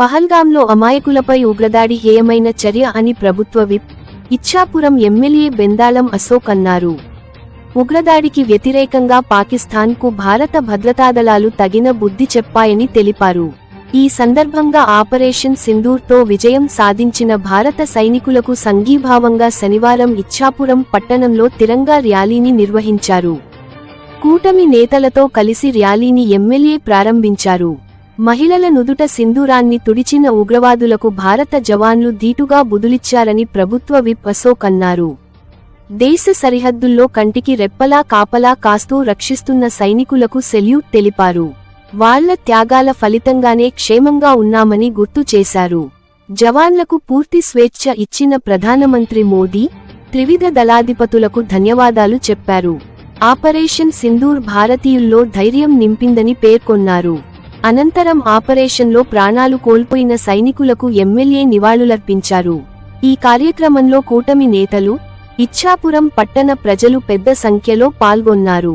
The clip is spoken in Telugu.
పహల్గాంలో అమాయకులపై ఉగ్రదాడి హేయమైన చర్య అని ప్రభుత్వ విప్ ఇచ్చాపురం ఎమ్మెల్యే బెందాళం అశోక్ అన్నారు. ఉగ్రదాడికి వ్యతిరేకంగా పాకిస్తాన్కు భారత భద్రతాదళాలు తగిన బుద్ధి చెప్పాయని తెలిపారు. ఈ సందర్భంగా ఆపరేషన్ సింధూర్తో విజయం సాధించిన భారత సైనికులకు సంఘీభావంగా శనివారం ఇచ్చాపురం పట్టణంలో తిరంగా ర్యాలీని నిర్వహించారు. కూటమి నేతలతో కలిసి ర్యాలీని ఎమ్మెల్యే ప్రారంభించారు. మహిళల నుదుట సింధూరాన్ని తుడిచిన ఉగ్రవాదులకు భారత జవాన్లు ధీటుగా బుదులిచ్చారని ప్రభుత్వ విప్ అశోక్ అన్నారు. దేశ సరిహద్దుల్లో కంటికి రెప్పలా కాపలా కాస్తూ రక్షిస్తున్న సైనికులకు సెల్యూట్ తెలిపారు. వాళ్ళ త్యాగాల ఫలితంగానే క్షేమంగా ఉన్నామని గుర్తు చేశారు. జవాన్లకు పూర్తి స్వేచ్ఛ ఇచ్చిన ప్రధానమంత్రి మోదీ త్రివిధ దళాధిపతులకు ధన్యవాదాలు చెప్పారు. ఆపరేషన్ సింధూర్ భారతీయుల్లో ధైర్యం నింపిందని పేర్కొన్నారు. అనంతరం ఆపరేషన్లో ప్రాణాలు కోల్పోయిన సైనికులకు ఎమ్మెల్యే నివాళులర్పించారు. ఈ కార్యక్రమంలో కూటమి నేతలు ఇచ్చాపురం పట్టణ ప్రజలు పెద్ద సంఖ్యలో పాల్గొన్నారు.